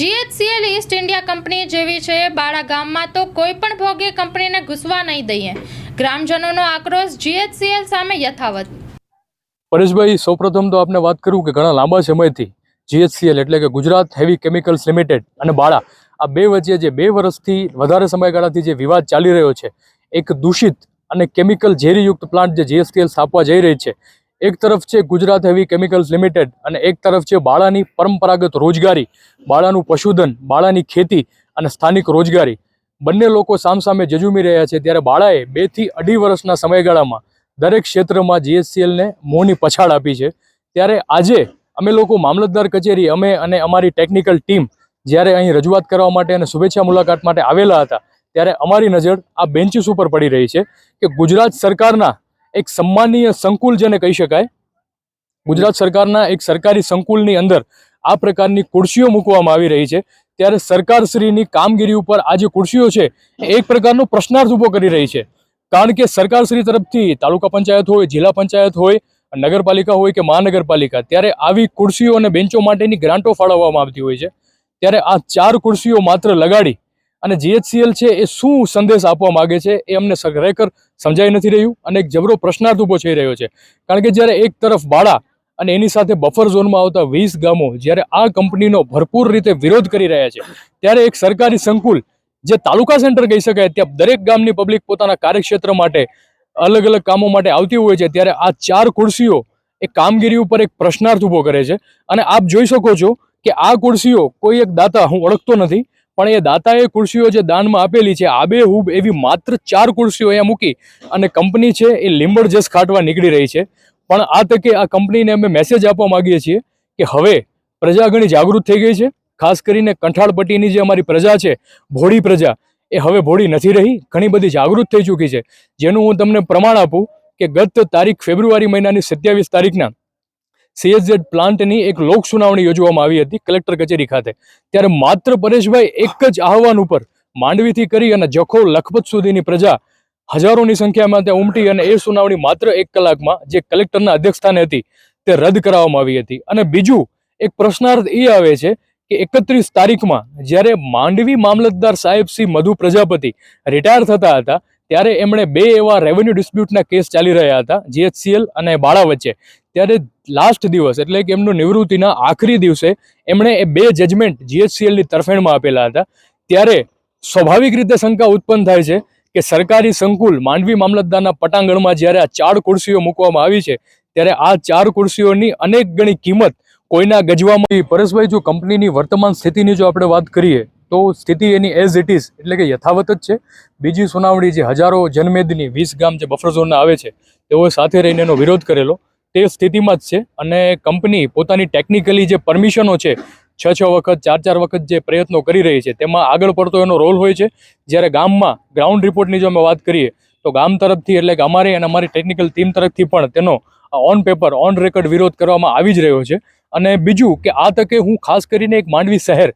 GHCL East India company જેવી છે, બાળા ગામમાં તો કોઈ પણ ભોગે કંપનીને ઘૂસવા નહીં દઈએ. ગ્રામજનોનો આક્રોશ જીએચસીએલ સામે યથાવત. પરેશભાઈ, સૌપ્રથમ તો આપને વાત કરું કે ઘણા લાંબા સમયથી જીએચસીએલ એટલે કે ગુજરાત હેવી કેમિકલ્સ લિમિટેડ અને બાળા, આ બે વચ્ચે જે બે વર્ષથી વધારે સમયગાળાથી જે વિવાદ ચાલી રહ્યો છે, એક દૂષિત અને કેમિકલ ઝેરીયુક્ત પ્લાન્ટ જે જીએસટીએલ સ્થાપવા જઈ રહી છે એક તરફ છે ગુજરાત હેવી કેમિકલ્સ લિમિટેડ અને એક તરફ છે બાળાની પરંપરાગત રોજગારી, બાળાનું પશુધન, બાળાની ખેતી અને સ્થાનિક રોજગારી. બંને લોકો સામસામે જજુમી રહ્યા છે ત્યારે બાળાએ બેથી અઢી વર્ષના સમયગાળામાં દરેક ક્ષેત્રમાં જીએસસીએલને મોંની પછાડ આપી છે. ત્યારે આજે અમે લોકો મામલતદાર કચેરી, અમે અને અમારી ટેકનિકલ ટીમ જ્યારે અહીં રજૂઆત કરવા માટે અને શુભેચ્છા મુલાકાત માટે આવેલા હતા, ત્યારે અમારી નજર આ બેન્ચીસ ઉપર પડી રહી છે કે ગુજરાત સરકારના એક સન્માનીય સંકુલ જેને કહી શકાય, ગુજરાત સરકારના એક સરકારી સંકુલની અંદર આ પ્રકારની ખુરશીઓ મૂકવામાં આવી રહી છે. ત્યારે સરકારશ્રીની કામગીરી ઉપર આ જે ખુરશીઓ છે એક પ્રકારનો પ્રશ્નાર્થ ઊભો કરી રહી છે. કારણ કે સરકારશ્રી તરફથી તાલુકા પંચાયત હોય, જિલ્લા પંચાયત હોય, નગરપાલિકા હોય કે મહાનગરપાલિકા, ત્યારે આવી ખુરશીઓ અને બેન્ચો માટેની ગ્રાન્ટો ફાળવવામાં આવતી હોય છે. ત્યારે આ ચાર ખુરશીઓ માત્ર લગાડી અને જીએચસીએલ છે એ શું સંદેશ આપવા માંગે છે એ અમને ખરેખર સમજાઈ નથી રહ્યું અને એક જબરો પ્રશ્નાર્થ ઊભો થઈ રહ્યો છે. કારણ કે જ્યારે એક તરફ બાળા અને એની સાથે બફર ઝોનમાં આવતા વીસ ગામો જ્યારે આ કંપનીનો ભરપૂર રીતે વિરોધ કરી રહ્યા છે, ત્યારે એક સરકારી સંકુલ જે તાલુકા સેન્ટર કહી શકાય, ત્યાં દરેક ગામની પબ્લિક પોતાના કાર્યક્ષેત્ર માટે અલગ અલગ કામો માટે આવતી હોય છે, ત્યારે આ ચાર ખુરશીઓ એ કામગીરી ઉપર એક પ્રશ્નાર્થ ઊભો કરે છે. અને આપ જોઈ શકો છો કે આ ખુરશીઓ કોઈ એક દાતા હું ઓળખતો નથી પણ એ દાતાએ ખુરશીઓ જે દાનમાં આપેલી છે આબેહૂબ એવી માત્ર ચાર ખુરશીઓ અહીંયા મૂકી અને કંપની છે એ લીંબડ જસ ખાટવા નીકળી રહી છે. પણ આ તકે આ કંપનીને અમે મેસેજ આપવા માગીએ છીએ કે હવે પ્રજા ઘણી જાગૃત થઈ ગઈ છે. ખાસ કરીને કંઠાળપટ્ટીની જે અમારી પ્રજા છે, ભોળી પ્રજા, એ હવે ભોળી નથી રહી, ઘણી બધી જાગૃત થઈ ચૂકી છે. જેનું હું તમને પ્રમાણ આપું કે ગત તારીખ ફેબ્રુઆરી મહિનાની સત્યાવીસ તારીખના સીએસઝેડ પ્લાન્ટની એક લોક સુનાવણી યોજવામાં આવી હતી કલેક્ટર કચેરી ખાતે. ત્યારે માત્ર પરેશભાઈ એક જ આહવાન ઉપર માંડવીથી કરી અને જખો લખપત સુધીની પ્રજા હજારોની સંખ્યામાં ત્યાં ઉમટી અને એ સુનાવણી માત્ર એક કલાકમાં જે કલેક્ટરના અધ્યક્ષસ્થાને હતી તે રદ કરાવવામાં આવી હતી. અને બીજું એક પ્રશ્નાર્થ એ આવે છે કે એકત્રીસ તારીખમાં જ્યારે માંડવી મામલતદાર સાહેબ શ્રી મધુ પ્રજાપતિ રિટાયર થતા હતા, ત્યારે એમણે બે એવા રેવન્યુ ડિસ્પ્યુટના કેસ ચાલી રહ્યા હતા જીએચસીએલ અને બાળા વચ્ચે. ત્યારે લાસ્ટ દિવસ એટલે કે એમનું નિવૃત્તિના આખરી દિવસે એમણે એ બે જજમેન્ટ જીએચસીએલની તરફેણમાં આપેલા હતા. ત્યારે સ્વાભાવિક રીતે શંકા ઉત્પન્ન થાય છે કે સરકારી સંકુલ માંડવી મામલતદારના પટાંગણમાં જ્યારે આ ચાર ખુરશીઓ મૂકવામાં આવી છે, ત્યારે આ ચાર ખુરશીઓની અનેક ગણી કિંમત કોઈના ગજવામાં. પરેશભાઈ, જો કંપનીની વર્તમાન સ્થિતિની જો આપણે વાત કરીએ, તો સ્થિતિ એની એઝ ઇટ ઇઝ એટલે કે યથાવત જ છે. બીજી સુનાવણી જે હજારો જનમેદની વીસ ગામ જે બફર ઝોનના આવે છે તેઓએ સાથે રહીને એનો વિરોધ કરેલો. તે સ્થિતિમાં જ છે અને કંપની પોતાની ટેકનિકલી જે પરમિશનો છે, છ છ વખત, ચાર ચાર વખત જે પ્રયત્નો કરી રહી છે, તેમાં આગળ પડતો એનો રોલ હોય છે. જ્યારે ગામમાં ગ્રાઉન્ડ રિપોર્ટની જો અમે વાત કરીએ, તો ગામ તરફથી એટલે કે અમારી અને અમારી ટેકનિકલ ટીમ તરફથી પણ તેનો ઓન પેપર ઓન રેકોર્ડ વિરોધ કરવામાં આવી જ રહ્યો છે. અને બીજું કે આ તકે હું ખાસ કરીને એક માંડવી શહેર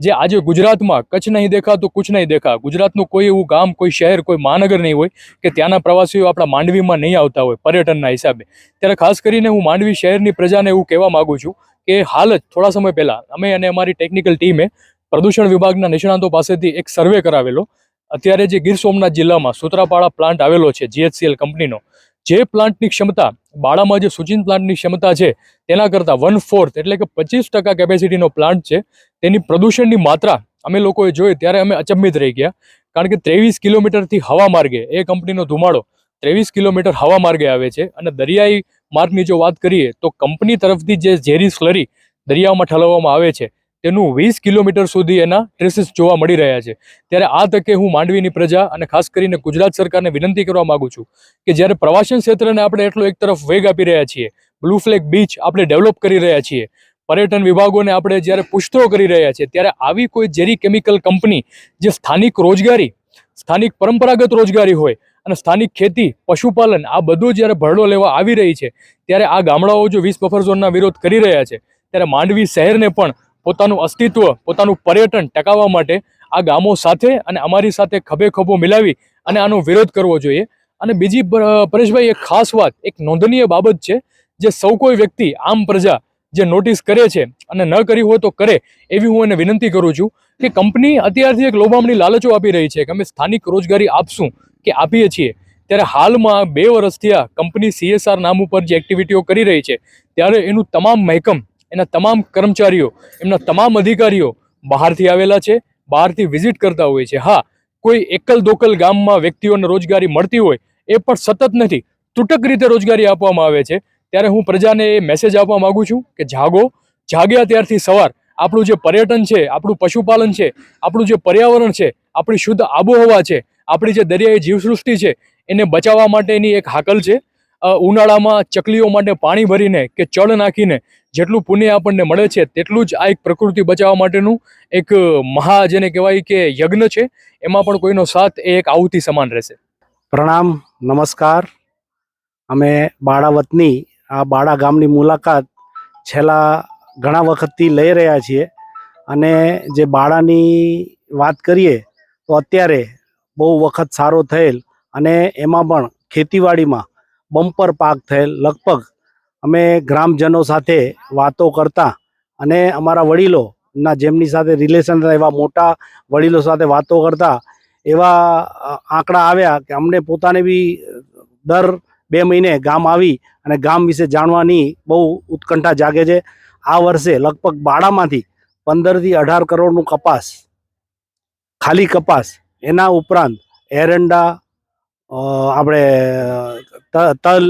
જે આજે ગુજરાતમાં કચ્છ નહીં દેખા તો કુછ નહીં દેખા ગુજરાતનું કોઈ એવું ગામ, કોઈ શહેર, કોઈ મહાનગર નહીં હોય કે ત્યાંના પ્રવાસીઓ આપણા માંડવીમાં નહીં આવતા હોય પર્યટનના હિસાબે. ત્યારે ખાસ કરીને હું માંડવી શહેરની પ્રજાને એવું કહેવા માગું છું કે હાલ જ, થોડા સમય પહેલાં, અમે અને અમારી ટેકનિકલ ટીમે પ્રદૂષણ વિભાગના નિષ્ણાંતો પાસેથી એક સર્વે કરાવેલો. અત્યારે જે ગીર સોમનાથ જિલ્લામાં સુત્રાપાળા પ્લાન્ટ આવેલો છે જીએચસીએલ કંપનીનો જે પ્લાન્ટની ક્ષમતા, બાળામાં જે સુચિન પ્લાન્ટની ક્ષમતા છે, તેના કરતાં વન ફોર્થ એટલે કે પચીસ ટકા કેપેસિટીનો પ્લાન્ટ છે. તેની પ્રદૂષણની માત્રા અમે લોકોએ જોઈ ત્યારે અમે અચંબિત રહી ગયા. કારણ કે ત્રેવીસ કિલોમીટરથી હવા માર્ગે, એ કંપનીનો ધુમાડો, ત્રેવીસ કિલોમીટર હવા માર્ગે આવે છે. અને દરિયાઈ માર્ગની જો વાત કરીએ, તો કંપની તરફથી જે ઝેરી સ્લરી દરિયામાં ઠલવવામાં આવે છે તેનું વીસ કિલોમીટર સુધી એના ટ્રેસીસ જોવા મળી રહ્યા છે. ત્યારે આ તકે હું માંડવીની પ્રજા અને ખાસ કરીને ગુજરાત સરકારને વિનંતી કરવા માગું છું કે જ્યારે પ્રવાસન ક્ષેત્રને આપણે એટલો એક તરફ વેગ આપી રહ્યા છીએ બ્લુ ફ્લેગ બીચ આપણે ડેવલપ કરી રહ્યા છીએ, પર્યટન વિભાગોને આપણે જ્યારે પુષ્ટો કરી રહ્યા છીએ, ત્યારે આવી કોઈ ઝેરી કેમિકલ કંપની જે સ્થાનિક રોજગારી, સ્થાનિક પરંપરાગત રોજગારી હોય અને સ્થાનિક ખેતી, પશુપાલન આ બધું જ્યારે ભરડો લેવા આવી રહી છે, ત્યારે આ ગામડાઓ જો વીસ બફર ઝોનના વિરોધ કરી રહ્યા છે, ત્યારે માંડવી શહેરને પણ પોતાનું અસ્તિત્વ, પોતાનું પર્યટન ટકાવવા માટે આ ગામો સાથે અને અમારી સાથે ખભે ખભો મિલાવી અને આનો વિરોધ કરવો જોઈએ. અને બીજી પર- પરેશભાઈ, એક ખાસ વાત, એક નોંધનીય બાબત છે, જે સૌ કોઈ વ્યક્તિ, આમ પ્રજા, જે નોટિસ કરે છે અને ન કરી હોય તો કરે, એવી હું એને વિનંતી કરું છું કે કંપની અત્યારથી એક લોભામણી લાલચો આપી રહી છે કે અમે સ્થાનિક રોજગારી આપશું કે આપીએ છીએ. ત્યારે હાલમાં બે વર્ષથી આ કંપની સીએસઆર નામ ઉપર જે એક્ટિવિટીઓ કરી રહી છે, ત્યારે એનું તમામ મહેકમ એના તમામ કર્મચારીઓ, એમના તમામ અધિકારીઓ બહારથી આવેલા છે, બહારથી વિઝિટ કરતા હોય છે. હા, કોઈ એકલ દોકલ ગામમાં વ્યક્તિઓને રોજગારી મળતી હોય, એ પણ સતત નથી. તૂટક રીતે રોજગારી આપવામાં આવે છે. ત્યારે હું પ્રજાને એ મેસેજ આપવા માગું છું કે જાગો, જાગ્યા ત્યારથી સવાર. આપણું જે પર્યટન છે, આપણું પશુપાલન છે, આપણું જે પર્યાવરણ છે, આપણી શુદ્ધ આબોહવા છે, આપણી જે દરિયાઈ જીવસૃષ્ટિ છે, એને બચાવવા માટેની એક હાકલ છે. ઉનાળામાં ચકલીઓ માટે પાણી ભરીને કે ચળ નાખીને જેટલું પુણ્ય આપણને મળે છે, તેટલું જ આ એક પ્રકૃતિ બચાવવા માટેનું એક મહા જેને કહેવાય કે યજ્ઞ છે, એમાં પણ કોઈનો સાથ એ એક આહુતિ સમાન રહેશે. પ્રણામ, નમસ્કાર. અમે બાળા વતની આ બાળા ગામની મુલાકાત છેલ્લા ઘણા વખતથી લઈ રહ્યા છીએ અને જે બાળાની વાત કરીએ તો અત્યારે બહુ વખત સારો થયેલ અને એમાં પણ ખેતીવાડીમાં બમ્પર પાક થયેલ લગભગ અમે ગ્રામજનો સાથે વાતો કરતા અને અમારા વડીલોના જેમની સાથે રિલેશન એવા મોટા વડીલો સાથે વાતો કરતા, એવા આંકડા આવ્યા કે અમને પોતાને બી દર બે મહિને ગામ આવી અને ગામ વિશે જાણવાની બહુ ઉત્કંઠા જાગે છે. આ વર્ષે લગભગ બાળામાંથી પંદરથી અઢાર કરોડનું કપાસ, ખાલી કપાસ, એના ઉપરાંત એરંડા આપણે તલ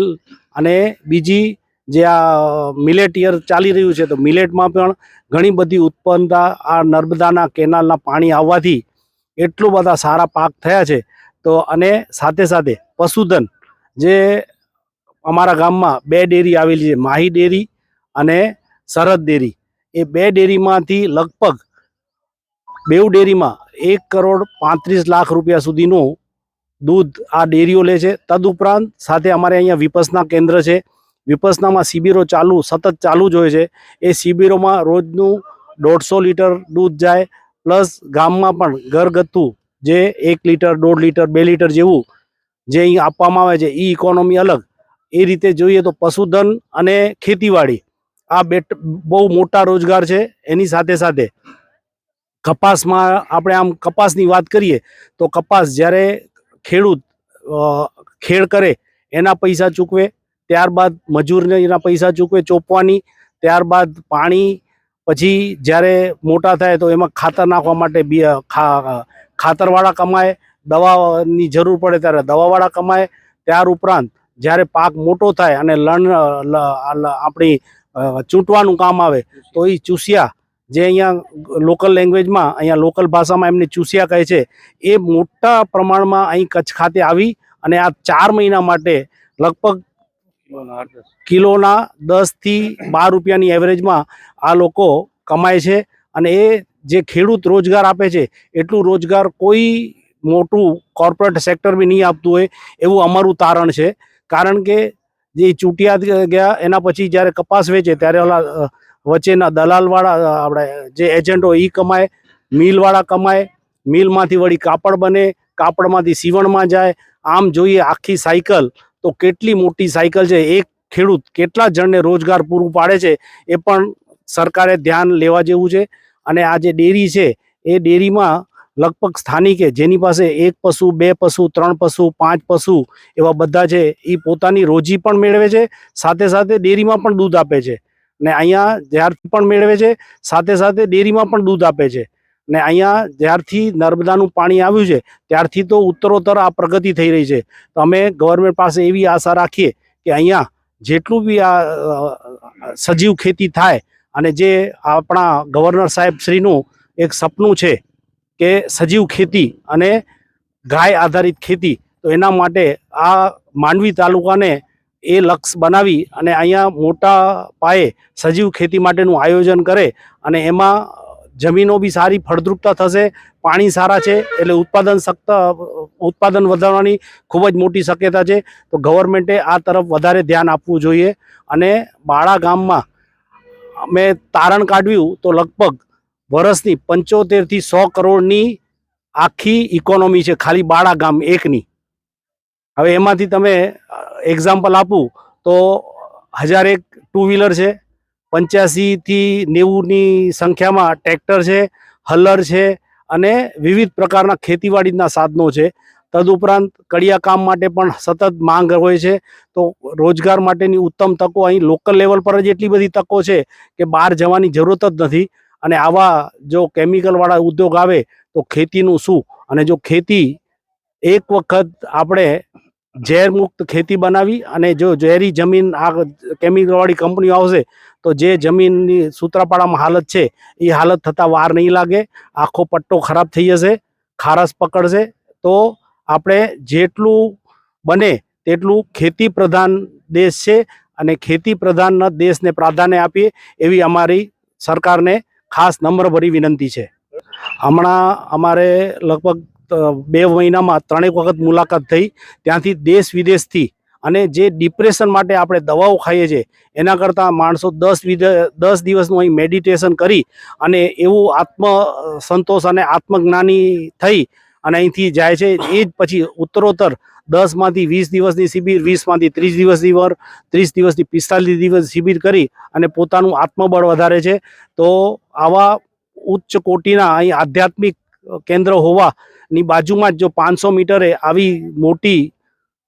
અને બીજી જે આ મિલેટ યર ચાલી રહ્યું છે, તો મિલેટમાં પણ ઘણી બધી ઉત્પન્નતા આ નર્મદાના કેનાલના પાણી આવવાથી એટલું બધા સારા પાક થયા છે. તો અને સાથે સાથે પશુધન જે અમારા ગામમાં બે ડેરી આવેલી છે, માહી ડેરી અને સરહદ ડેરી. એ બે ડેરીમાંથી લગભગ બેઉ ડેરીમાં એક કરોડ પાંત્રીસ લાખ રૂપિયા સુધીનું દૂધ આ ડેરીઓ લે છે. તદુપરાંત સાથે અમારે અહીંયા વિપસના કેન્દ્ર છે વિપસનામાં શિબિરો ચાલુ, સતત ચાલુ જ હોય છે. એ શિબિરોમાં રોજનું દોઢસો લીટર દૂધ જાય, પ્લસ ગામમાં પણ ઘરગથ્થુ જે એક લીટર, દોઢ લીટર, બે લીટર જેવું જે અહીં આપવામાં આવે છે એ ઇકોનોમી અલગ. એ રીતે જોઈએ તો પશુધન અને ખેતીવાડી આ બેટ બહુ મોટા રોજગાર છે. એની સાથે સાથે કપાસમાં આપણે આમ કપાસની વાત કરીએ તો કપાસ જ્યારે ખેડૂત ખેડ કરે, એના પૈસા ચૂકવે ત્યારબાદ મજૂરને એના પૈસા ચૂકવે ચોપવાની, ત્યારબાદ પાણી, પછી જ્યારે મોટા થાય તો એમાં ખાતર નાખવા માટે બી ખાતરવાળા કમાય, દવાની જરૂર પડે ત્યારે દવાવાળા કમાય. ત્યાર ઉપરાંત જ્યારે પાક મોટો થાય અને લણ આપણી ચૂંટવાનું કામ આવે, તો એ ચૂસિયા જે અહીંયા લોકલ લેંગ્વેજમાં, અહીંયા લોકલ ભાષામાં એમને ચૂસિયા કહે છે, એ મોટા પ્રમાણમાં અહીં કચ્છ ખાતે આવી અને આ ચાર મહિના માટે લગભગ કિલોના દસથી બાર રૂપિયાની એવરેજમાં આ લોકો કમાય છે અને એ જે ખેડૂત રોજગાર આપે છે, એટલું રોજગાર કોઈ મોટું કોર્પોરેટ સેક્ટર બી નહીં આપતું હોય એવું અમારું તારણ છે. કારણ કે જે ચૂંટિયા ગયા એના પછી જ્યારે કપાસ વેચે ત્યારે ઓલા વચ્ચેના દલાલવાળા આપણે જે એજન્ટો એ કમાય, મિલવાળા કમાય, મિલમાંથી વળી કાપડ બને, કાપડમાંથી સીવણમાં જાય, આમ જોઈએ આખી સાયકલ તો કેટલી મોટી સાયકલ છે, એક ખેડૂત કેટલા જણને રોજગાર પૂરું પાડે છે, એ પણ સરકારે ધ્યાન લેવા જેવું છે. અને આ જે ડેરી છે, એ ડેરીમાં લગભગ સ્થાનિકે જેની પાસે એક પશુ, બે પશુ, ત્રણ પશુ, પાંચ પશુ એવા બધા છે એ પોતાની રોજી પણ મેળવે છે, સાથે સાથે ડેરીમાં પણ દૂધ આપે છે. ને અહીંયા જ્યારથી પણ મેળવે છે, સાથે સાથે ડેરીમાં પણ દૂધ આપે છે. ને અહીંયા જ્યારથી નર્મદાનું પાણી આવ્યું છે, ત્યારથી તો ઉત્તરોત્તર આ પ્રગતિ થઈ રહી છે. તો અમે ગવર્મેન્ટ પાસે એવી આશા રાખીએ કે અહીંયા જેટલું બી આ સજીવ ખેતી થાય અને જે આપણા ગવર્નર સાહેબ શ્રીનું એક સપનું છે કે સજીવ ખેતી અને ગાય આધારિત ખેતી, તો એના માટે આ માંડવી તાલુકાને એ લક્ષ્ય બનાવી અને અહીંયા મોટા પાયે સજીવ ખેતી માટેનું આયોજન કરે અને એમાં જમીનો બી સારી ફળદ્રુપતા થશે, પાણી સારા છે, એટલે ઉત્પાદન સખ્ત, ઉત્પાદન વધારવાની ખૂબ જ મોટી શક્યતા છે. તો ગવર્મેન્ટે આ તરફ વધારે ધ્યાન આપવું જોઈએ અને બાળા ગામમાં મેં તારણ કાઢ્યું તો લગભગ વર્ષની પંચોતેરથી સો કરોડની આખી ઇકોનોમી છે, ખાલી બાળા ગામ એકની. હવે એમાંથી તમે એક્ઝામ્પલ આપું તો હજાર એક ટુ વ્હીલર છે પંચ્યાસીથી નેવુંની સંખ્યામાં ટ્રેક્ટર છે, હલર છે અને વિવિધ પ્રકારના ખેતીવાડીના સાધનો છે. તદુપરાંત કડિયા કામ માટે પણ સતત માંગ હોય છે. તો રોજગાર માટેની ઉત્તમ તકો અહીં લોકલ લેવલ પર જ એટલી બધી તકો છે કે બહાર જવાની જરૂરત જ નથી. અને આવા જો કેમિકલવાળા ઉદ્યોગ આવે તો ખેતીનું શું? અને જો ખેતી એક વખત આપણે ઝેરમુક્ત ખેતી બનાવી અને જો ઝેરી જમીન આ કેમિકલવાળી કંપનીઓ આવશે, તો જે જમીનની સૂત્રાપાડામાં હાલત છે, એ હાલત થતાં વાર નહીં લાગે. આખો પટ્ટો ખરાબ થઈ જશે, ખારસ પકડશે. તો આપણે જેટલું બને તેટલું ખેતી પ્રધાન દેશ છે અને ખેતી પ્રધાન દેશને પ્રાધાન્ય આપીએ એવી અમારી સરકારને ખાસ નમ્રભરી વિનંતી છે. હમણાં અમારે લગભગ બે મહિનામાં ત્રણેક વખત મુલાકાત થઈ. ત્યાંથી દેશ વિદેશથી અને જે ડિપ્રેશન માટે આપણે દવાઓ ખાઈએ છીએ, એના કરતાં માણસો દસ દસ દિવસનું અહીં મેડિટેશન કરી અને એવું આત્મ સંતોષ અને આત્મજ્ઞાની થઈ અને અહીંથી જાય છે. એ જ પછી ઉત્તરોત્તર દસમાંથી વીસ દિવસની શિબિર, વીસમાંથી ત્રીસ દિવસની વર, ત્રીસ દિવસથી પિસ્તાલીસ દિવસ શિબિર કરી અને પોતાનું આત્મબળ વધારે છે. તો આવા ઉચ્ચ કોટીના અહીં આધ્યાત્મિક કેન્દ્ર હોવાની બાજુમાં જ જો પાંચસો મીટરે આવી મોટી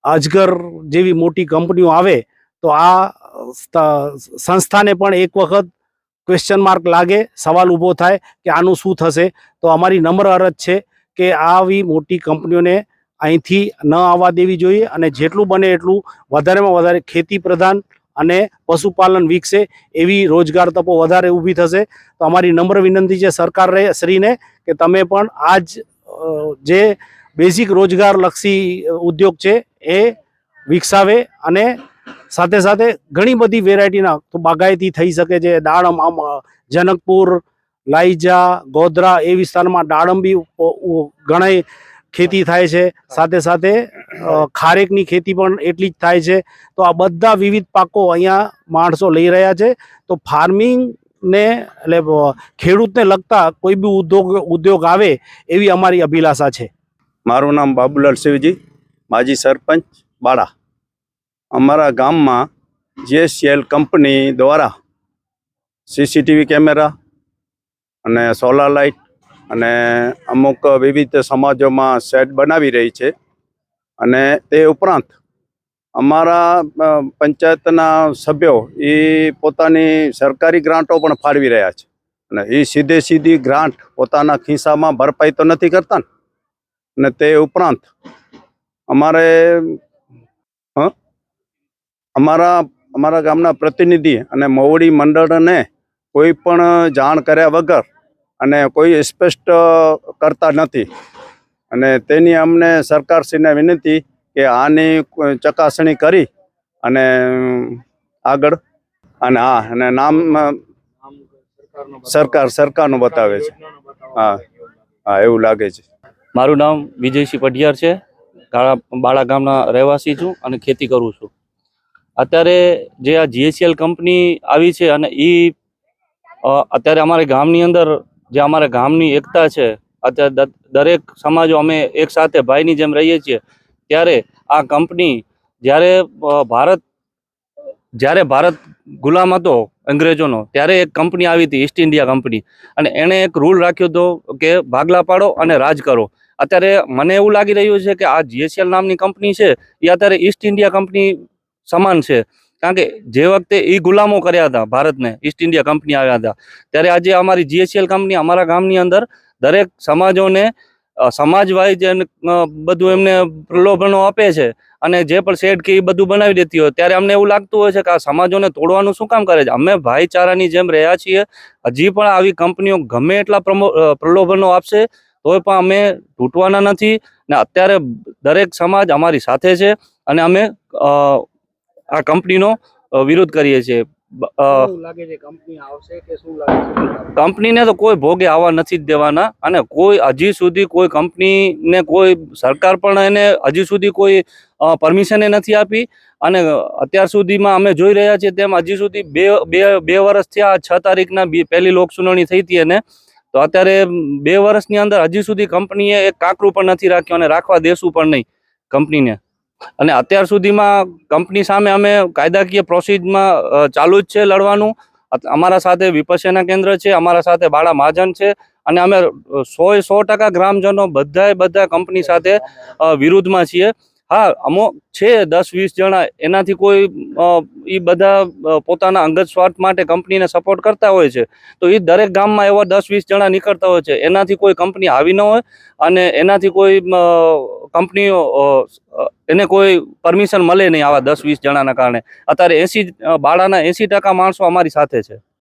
અજગર જેવી મોટી કંપનીઓ આવે, તો આ સંસ્થાને પણ એક વખત ક્વેશ્ચન માર્ક લાગે, સવાલ ઊભો થાય કે આનું શું થશે. તો અમારી નમ્ર અરજ છે કે આવી મોટી કંપનીઓને અહીંથી ન આવવા દેવી જોઈએ અને જેટલું બને એટલું વધારેમાં વધારે ખેતી પ્રધાન અને પશુપાલન વિકસે એવી રોજગાર તકો વધારે ઊભી થશે. તો અમારી નમ્ર વિનંતી છે સરકાર શ્રીને કે તમે પણ આ જ જે બેઝિક રોજગારલક્ષી ઉદ્યોગ છે, એ વિકસાવે અને સાથે સાથે ઘણી બધી વેરાયટીના બાગાયતી થઈ શકે છે. દાડમ આમ જનકપુર, લાઈજા, ગોધરા એ વિસ્તારમાં દાડમ બી ઘણાય ખેતી થાય છે. સાથે સાથે ખારેકની ખેતી પણ એટલી જ થાય છે. તો આ બધા વિવિધ પાકો અહીંયા માણસો લઈ રહ્યા છે. તો ફાર્મિંગ ને, એટલે ખેડૂતને લગતા કોઈ બી ઉદ્યોગ ઉદ્યોગ આવે એવી અમારી અભિલાષા છે. મારું નામ બાબુલાલ શિવજી, માજી સરપંચ બાળા. અમારા ગામમાં જીએસસીએલ કંપની દ્વારા સીસીટીવી કેમેરા અને સોલાર લાઇટ અને અમુક વિવિધ સમાજોમાં સેટ બનાવી રહી છે. અને તે ઉપરાંત અમારા પંચાયતના સભ્યો એ પોતાની સરકારી ગ્રાન્ટો પણ ફાળવી રહ્યા છે. અને એ સીધે સીધી ગ્રાન્ટ પોતાના ખિસ્સામાં ભરપાઈ તો નથી કરતા ને. તે ઉપરાંત અમારે? અમારા અમારા ગામના પ્રતિનિધિ અને મોવડી મંડળને કોઈ પણ જાણ કર્યા વગર અને કોઈ સ્પષ્ટ કરતા નથી. અને તેની અમને સરકારશ્રીને વિનંતી કે આની ચકાસણી કરી અને આગળ અને હા, અને નામ સરકાર, સરકારનું બતાવે છે. હા હા, એવું લાગે છે. મારું નામ વિજયસિંહ પઢિયાર છે. બાળા ગામના રહેવાસી છું અને ખેતી કરું છું. અત્યારે જે આ જીએસએલ કંપની આવી છે અને એ અત્યારે અમારે ગામની અંદર, જે અમારા ગામની એકતા છે, અત્યારે દરેક સમાજો અમે એક સાથે ભાઈની જેમ રહીએ છીએ. ત્યારે આ કંપની જ્યારે ભારત જ્યારે ભારત ગુલામ હતો અંગ્રેજોનો, ત્યારે એક કંપની આવી હતી ઈસ્ટ ઇન્ડિયા કંપની. અને એણે એક રૂલ રાખ્યો હતો કે ભાગલા પાડો અને રાજ કરો. અત્યારે મને એવું લાગી રહ્યું છે કે આ જીએસએલ નામની કંપની છે, એ અત્યારે ઈસ્ટ ઇન્ડિયા કંપની સમાન છે. કારણ કે જે વખતે એ ગુલામો કર્યા હતા ભારતને ઈસ્ટ ઇન્ડિયા કંપની આવ્યા હતા. ત્યારે આજે અમારી જીએસએલ કંપની અમારા ગામની અંદર દરેક સમાજોને સમાજ વાઇઝ બધું એમને પ્રલોભનો આપે છે અને જે પણ શેડ કે એ બધું બનાવી દેતી હોય, ત્યારે અમને એવું લાગતું હોય છે કે આ સમાજોને તોડવાનું શું કામ કરે છે? અમે ભાઈચારાની જેમ રહ્યા છીએ, હજી પણ આવી કંપનીઓ ગમે એટલા પ્રલોભનો આપશે, તોય પણ અમે તૂટવાના નથી ને અત્યારે દરેક સમાજ અમારી સાથે છે અને અમે આ કંપનીનો વિરોધ કરીએ છીએ. કંપની કંપનીને તો કોઈ ભોગે આવવા નથી જ દેવાના અને કોઈ હજી સુધી કોઈ કંપનીને કોઈ સરકાર પણ એને હજી સુધી કોઈ પરમિશન નથી આપી અને અત્યાર સુધીમાં અમે જોઈ રહ્યા છીએ તેમ હજી સુધી બે બે બે વર્ષ થયા છ તારીખના બી પહેલી લોક સુનાવણી થઈ હતી એને. તો અત્યારે બે વર્ષની અંદર હજી સુધી કંપનીએ એક કાંકરું પણ નથી રાખ્યું અને રાખવા દેશું પણ નહીં કંપનીને. અને અત્યાર સુધીમાં કંપની સામે અમે કાયદાકીય પ્રોસીજમાં ચાલુ જ છે લડવાનું. અમારા સાથે વિપસ્યના કેન્દ્ર છે, અમારા સાથે બાળા મહાજન છે અને અમે સો સો ટકા ગ્રામજનો બધાય બધા કંપની સાથે વિરુદ્ધમાં છીએ. હા અમુક છે દસ, વીસ જણા. એનાથી કોઈ એ બધા પોતાના અંગત સ્વાર્થ માટે કંપનીને સપોર્ટ કરતા હોય છે. તો એ દરેક ગામમાં એવા દસ, વીસ જણા નીકળતા હોય છે. એનાથી કોઈ કંપની આવી ન હોય અને એનાથી કોઈ કંપનીઓ એને કોઈ પરમિશન મળે નહીં આવા દસ, વીસ જણાના કારણે. અત્યારે એસી બાળાના એસી ટકા માણસો અમારી સાથે છે.